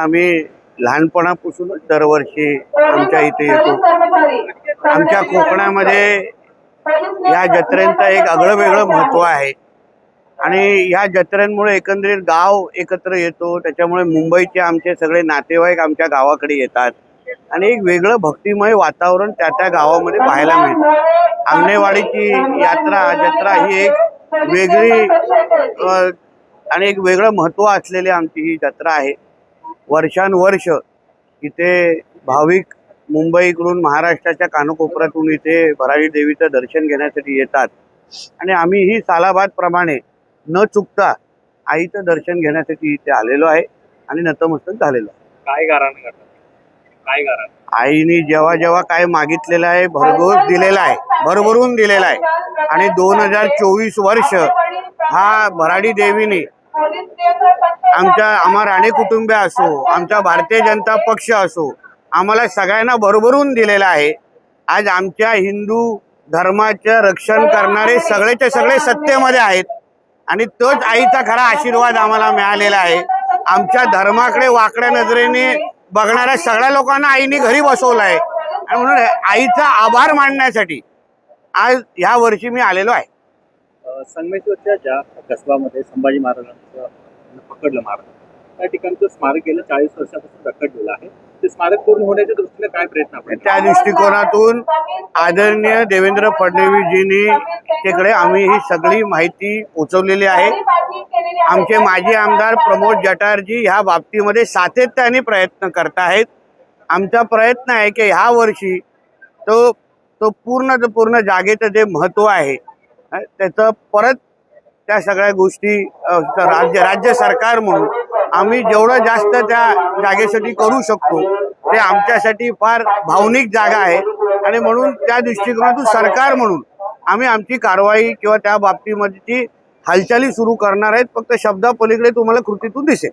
आम्ही लहानपणापासूनच दरवर्षी आमच्या इथे येतो. आमच्या कोकणामध्ये या जत्रेंचं एक आगळं वेगळं महत्त्व आहे. आणि ह्या जत्रेंमुळे एकंदरीत गाव एकत्र येतो. त्याच्यामुळे मुंबईचे आमचे सगळे नातेवाईक आमच्या गावाकडे येतात. आणि एक वेगळं भक्तिमय वातावरण त्या त्या गावामध्ये पाहायला मिळतं. आंगणेवाडीची यात्रा जत्रा ही एक वेगळी आणि एक वेगळं महत्त्व असलेली आमची ही जत्रा आहे. वर्षानुवर्ष इथे भाविक मुंबईकडून महाराष्ट्राच्या कानकोपऱ्यातून इथे भराडी देवीचं दर्शन घेण्यासाठी येतात. आणि आम्हीही सालाबादप्रमाणे न चुकता आईचं दर्शन घेण्यासाठी इथे आलेलो आहे आणि नतमस्तक झालेलो आहे. काय करतात काय गारण आईने जेव्हा जेव्हा काय मागितलेलं आहे भरघोस दिलेला आहे भरभरून दिलेला आहे. आणि दोन हजार चोवीस वर्ष हा भराडी देवीने आमच्या आम्हा राणे कुटुंबीय असो आमचा भारतीय जनता पक्ष असो आम्हाला सगळ्यांना भरभरून दिलेला आहे. आज आमच्या हिंदू धर्माचं रक्षण करणारे सगळेचे सगळे सत्तेमध्ये आहेत आणि तोच आईचा खरा आशीर्वाद आम्हाला मिळालेला आहे. आमच्या धर्माकडे वाकड्या नजरेने बघणाऱ्या सगळ्या लोकांना आईने घरी बसवलं आहे. आणि म्हणून आईचा आभार मानण्यासाठी आज ह्या वर्षी मी आलेलो आहे. संगमेश्वरच्या ज्या कसबामध्ये संभाजी महाराजांचं पकडलं महाराज त्या ठिकाणचं स्मारक गेल्या चाळीस वर्षापासून रखडलेलं आहे. ते स्मारक पूर्ण होण्याच्या दृष्टीने काय प्रयत्न आपण त्या दृष्टिकोनातून आदरणीय देवेंद्र फडणवीसजींनी तिकडे आम्ही ही सगळी माहिती पोचवलेली आहे. आमचे माजी आमदार प्रमोद जटारजी ह्या बाबतीमध्ये सातत्याने प्रयत्न करत आहेत. आमचा प्रयत्न आहे की ह्या वर्षी तो तो पूर्ण पूर्ण जागेचं जे महत्त्व आहे त्याचं परत त्या सगळ्या गोष्टी राज्य राज्य सरकार म्हणून आम्ही जेवढं जास्त त्या जागेसाठी करू शकतो ते आमच्यासाठी फार भावनिक जागा आहे. आणि म्हणून त्या दृष्टिकोनातून सरकार म्हणून आम्ही आमची कारवाई किंवा त्या बाबतीमधची हालचाली सुरू करणार आहेत. फक्त शब्दापलीकडे तुम्हाला कृतीतून दिसेल.